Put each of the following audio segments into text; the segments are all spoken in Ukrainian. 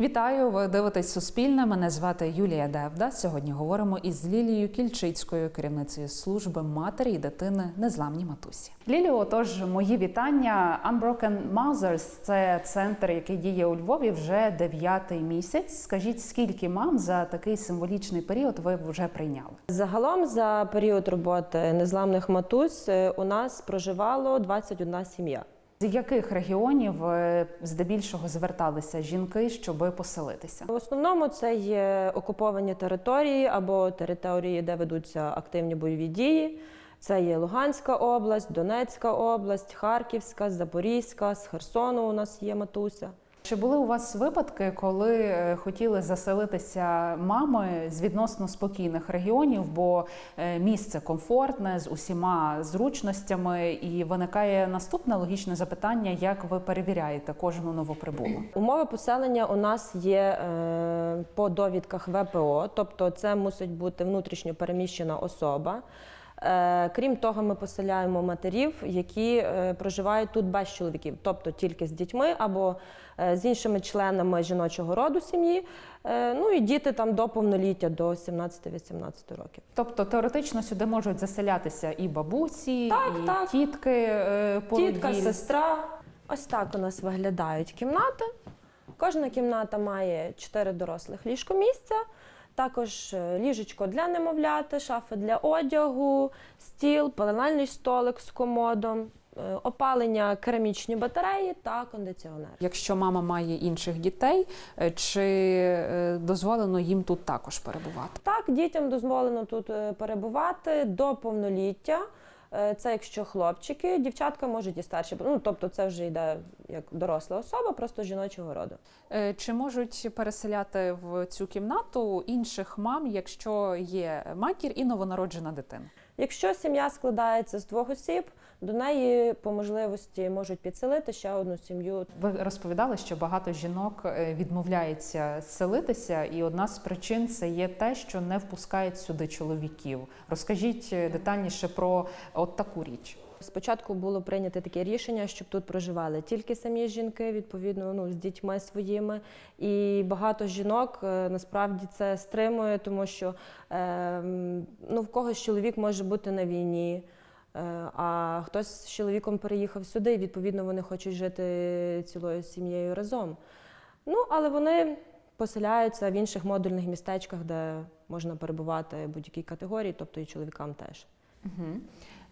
Вітаю! Ви дивитесь Суспільне. Мене звати Юлія Девда. Сьогодні говоримо із Лілією Кільчицькою, керівницею служби матері і дитини незламні матусі. Лілію, отож, мої вітання. Unbroken Mothers – це центр, який діє у Львові вже дев'ятий місяць. Скажіть, скільки мам за такий символічний період ви вже прийняли? Загалом за період роботи незламних матусь е, у нас проживало 21 сім'я. З яких регіонів е, здебільшого зверталися жінки, щоб поселитися? В основному це є окуповані території або території, де ведуться активні бойові дії. Це є Луганська область, Донецька область, Харківська, Запорізька, з Херсону у нас є матуся. Чи були у вас випадки, коли е, хотіли заселитися мами з відносно спокійних регіонів, бо е, місце комфортне з усіма зручностями, і виникає наступне логічне запитання: як ви перевіряєте кожну новоприбулу? Умови поселення у нас є е, по довідках ВПО, тобто це мусить бути внутрішньо переміщена особа. Е, крім того, ми поселяємо матерів, які е, проживають тут без чоловіків, тобто тільки з дітьми або е, з іншими членами жіночого роду сім'ї. Ну і діти там до повноліття, до 17-18 років. Тобто теоретично сюди можуть заселятися і бабусі, Так, і так. тітки е, Тітка, сестра. Ось так у нас виглядають кімнати. Кожна кімната має чотири дорослих ліжкомісця, також е, ліжечко для немовляти, шафи для одягу, стіл, пеленальний столик з комодом, е, опалення керамічні батареї та кондиціонер. Якщо мама має інших дітей, е, чи дозволено їм тут також перебувати? Так, дітям дозволено тут перебувати до повноліття. Е, Це якщо хлопчики, дівчатка можуть і старші. Ну тобто, це вже йде як доросла особа, просто жіночого роду. Е, Чи можуть переселяти в цю кімнату інших мам, якщо є матір і новонароджена дитина? Якщо сім'я складається з двох осіб, до неї по можливості можуть підселити ще одну сім'ю. Ви розповідали, що багато жінок е, відмовляється селитися, і одна з причин це є те, що не впускають сюди чоловіків. Розкажіть е, детальніше про от таку річ. Спочатку було прийнято таке рішення, щоб тут проживали тільки самі жінки, відповідно, ну з дітьми своїми. І багато жінок е, насправді це стримує, тому що е, ну, в когось чоловік може бути на війні. Е, А хтось з чоловіком переїхав сюди, і відповідно вони хочуть жити цілою сім'єю разом. Ну, але вони поселяються в інших модульних містечках, де можна перебувати будь-якій категорії, тобто і чоловікам теж. Угу.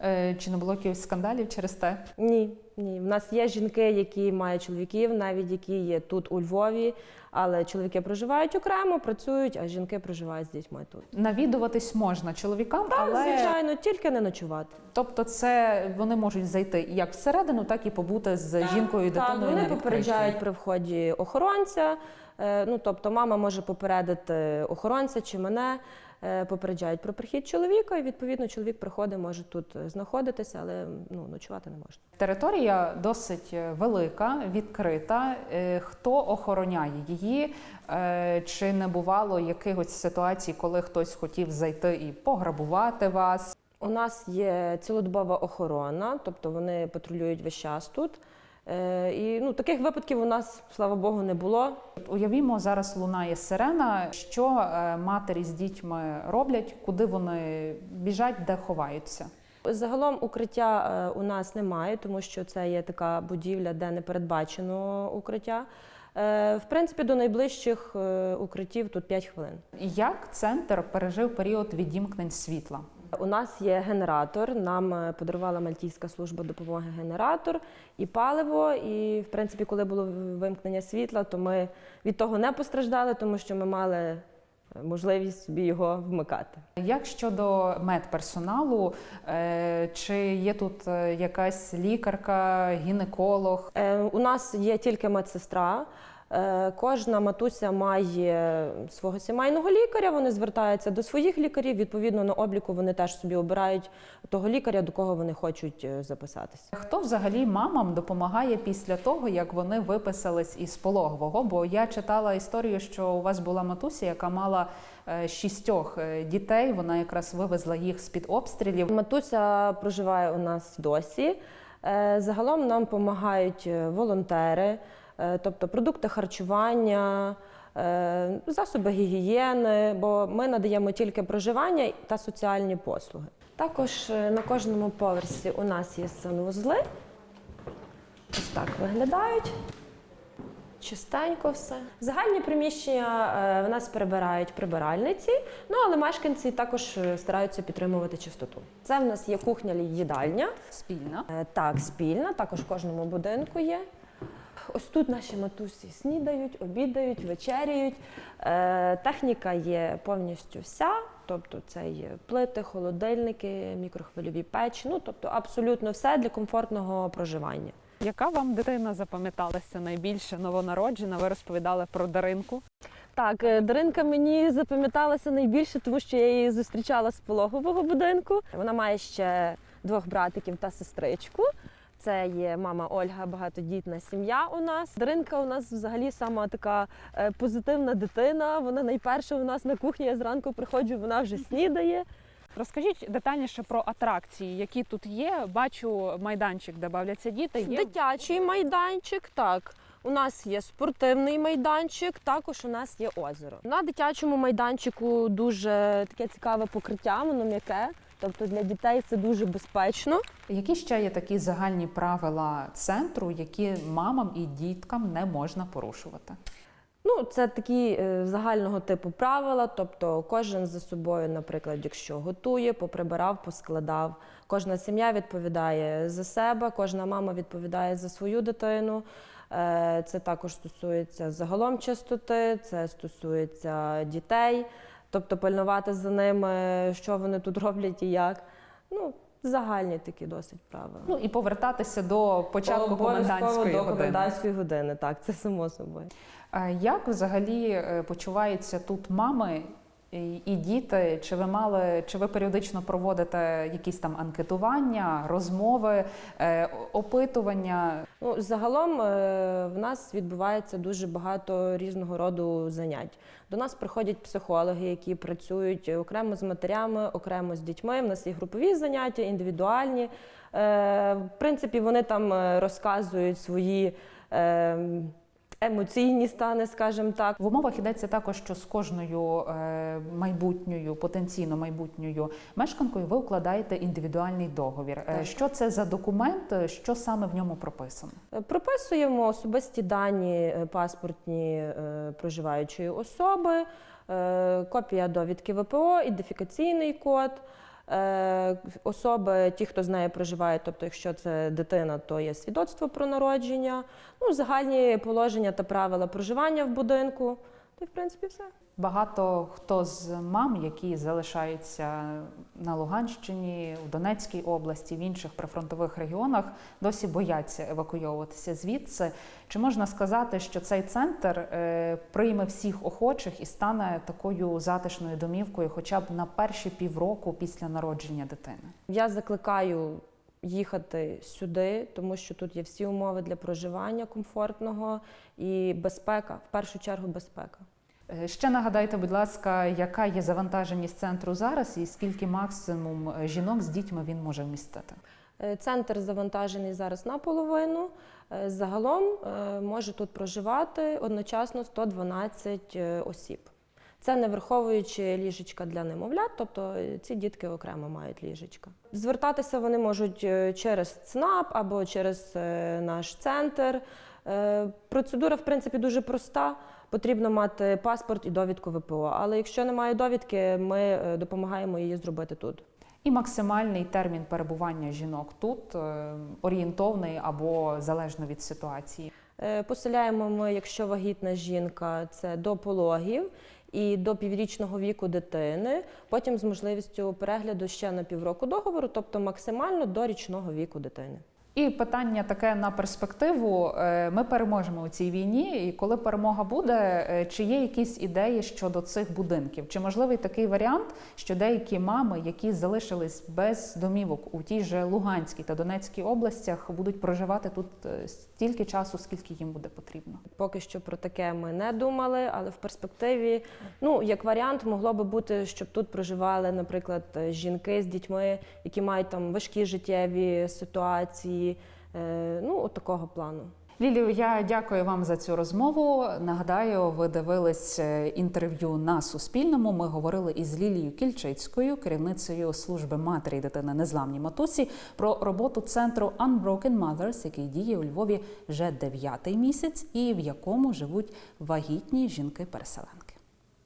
Е, Чи не було якихось скандалів через те? Ні, ні. В нас є жінки, які мають чоловіків, навіть які є тут у Львові, але чоловіки проживають окремо, працюють, а жінки проживають з дітьми тут. Навідуватись можна чоловікам, Так, але звичайно, тільки не ночувати. тобто, це вони можуть зайти як всередину, так і побути з жінкою і Так, дитиною. вони попереджають при вході охоронця. Е, Ну, тобто, мама може попередити охоронця чи мене. Е, Попереджають про прихід чоловіка, і відповідно чоловік приходить, може тут знаходитися, але ну ночувати не можна. Територія досить е, велика, відкрита. Е, Хто охороняє її? Чи не бувало якихось ситуацій, коли хтось хотів зайти і пограбувати вас? У нас є цілодобова охорона, тобто вони патрулюють весь час тут. Е, і ну, таких випадків у нас, слава Богу, не було. Уявімо, зараз лунає сирена. Що е, матері з дітьми роблять, куди вони біжать, де ховаються? Загалом укриття е, у нас немає, тому що це є така будівля, де не передбачено укриття. В принципі, до найближчих укриттів тут 5 хвилин. Як центр пережив період відімкнень світла? У нас є генератор. Нам е, подарувала Мальтійська служба допомоги генератор і паливо. І, в принципі, коли було вимкнення світла, то ми від того не постраждали, тому що ми мали е, можливість собі його вмикати. Як щодо медперсоналу, е, чи є тут якась лікарка, гінеколог? У нас є тільки медсестра. Е, Кожна матуся має свого сімейного лікаря. Вони звертаються до своїх лікарів. Відповідно на обліку вони теж собі обирають того лікаря, до кого вони хочуть е, записатися. Хто взагалі мамам допомагає після того, як вони виписались із пологового? Бо я читала історію, що у вас була матуся, яка мала е, шістьох дітей. Вона якраз вивезла їх з під обстрілів. Матуся проживає у нас досі. Загалом нам допомагають волонтери, тобто продукти харчування, е, засоби гігієни, бо ми надаємо тільки проживання та соціальні послуги. Також е, на кожному поверсі у нас є санвузли. Ось так виглядають. Чистенько все. Загальні приміщення е, в нас перебирають прибиральниці, ну але мешканці також е, стараються підтримувати чистоту. Це в нас є кухня їдальня. Спільна. Е, Так, спільна, також в кожному будинку є. Ось тут наші матусі снідають, обідають, вечеряють. Е, техніка є повністю вся, тобто це є плити, холодильники, мікрохвильові печі, ну тобто абсолютно все для комфортного проживання. Яка вам дитина запам'яталася найбільше новонароджена? Ви розповідали про Даринку. Так, е, Даринка мені запам'яталася найбільше, тому що я її зустрічала з пологового будинку. Вона має ще двох братиків та сестричку. Це є мама Ольга, багатодітна сім'я у нас. Даринка у нас взагалі сама така е, позитивна дитина. Вона найперша у нас на кухні. Я зранку приходжу, вона вже снідає. Розкажіть детальніше про атракції, які тут є. Бачу майданчик, де бавляться діти. Є Дитячий майданчик, так. У нас є спортивний майданчик, також у нас є озеро. На дитячому майданчику дуже таке цікаве покриття, воно м'яке. Тобто для дітей це дуже безпечно. які ще є такі загальні правила центру, які мамам і діткам не можна порушувати? Ну, це такі е, загального типу правила. Тобто, кожен за собою, наприклад, якщо готує, поприбирав, поскладав. Кожна сім'я відповідає за себе, кожна мама відповідає за свою дитину. Е, Це також стосується загалом чистоти, це стосується дітей, тобто пильнувати за ними, що вони тут роблять і як. Ну, загальні такі досить правила. Ну і повертатися до початку комендантської до комендантської години, так, це само собою. А Як взагалі е, почуваються тут мами і діти? Чи ви мали, чи ви періодично проводите якісь там анкетування, розмови, е, опитування? Ну, загалом е, в нас відбувається дуже багато різного роду занять. До нас приходять психологи, які працюють окремо з матерями, окремо з дітьми. У нас є групові заняття, індивідуальні. Е, В принципі, вони там розказують свої. Емоційні стани, скажімо так, В умовах йдеться також, що з кожною е, майбутньою, потенційно майбутньою мешканкою ви укладаєте індивідуальний договір. Е, Так. Що це за документ? е, Що саме в ньому прописано? Прописуємо особисті дані паспортні проживаючої особи, копія довідки ВПО, ідентифікаційний код. Е, Особи, ті, хто з нею проживає, тобто, якщо це дитина, то є свідоцтво про народження, ну, загальні положення та правила проживання в будинку. Й, в принципі, все. Багато хто з мам, які залишаються на Луганщині, у Донецькій області, в інших прифронтових регіонах, досі бояться евакуйовуватися звідси. Чи можна сказати, що цей центр е, прийме всіх охочих і стане такою затишною домівкою, хоча б на перші півроку після народження дитини? Я закликаю їхати сюди, тому що тут є всі умови для проживання комфортного і безпека, в першу чергу безпека. Е, Ще нагадайте, будь ласка, яка є завантаженість центру зараз, і скільки максимум е, жінок з дітьми він може вмістити? Е, Центр завантажений зараз наполовину. Загалом може тут проживати одночасно 112 е, осіб. Це не враховуючи ліжечка для немовлят, тобто ці дітки окремо мають ліжечка. Звертатися вони можуть через ЦНАП або через наш центр. Процедура, в принципі, дуже проста. Потрібно мати паспорт і довідку ВПО. Але якщо немає довідки, ми е, допомагаємо її зробити тут. І максимальний термін перебування жінок тут е, орієнтовний або залежно від ситуації. Е, Поселяємо ми, якщо вагітна жінка, це до пологів і до піврічного віку дитини. Потім з можливістю перегляду ще на півроку договору, тобто максимально до річного віку дитини. І питання таке на перспективу: Е, ми переможемо у цій війні, і коли перемога буде, е, чи є якісь ідеї щодо цих будинків? Чи можливий такий варіант, що деякі мами, які залишились без домівок у тій же Луганській та Донецькій областях, будуть проживати тут е, стільки часу, скільки їм буде потрібно? Поки що про таке ми не думали, але в перспективі, ну як варіант, могло би бути, щоб тут проживали, наприклад, жінки з дітьми, які мають там важкі життєві ситуації. Е, Ну, от такого плану. Лілію, я дякую вам за цю розмову. Нагадаю, ви дивились е, інтерв'ю на Суспільному. Ми говорили із Лілією Кільчицькою, керівницею служби матері і дитини незламні матусі, про роботу центру Unbroken Mothers, який діє у Львові вже дев'ятий місяць, і в якому живуть вагітні жінки-переселенки.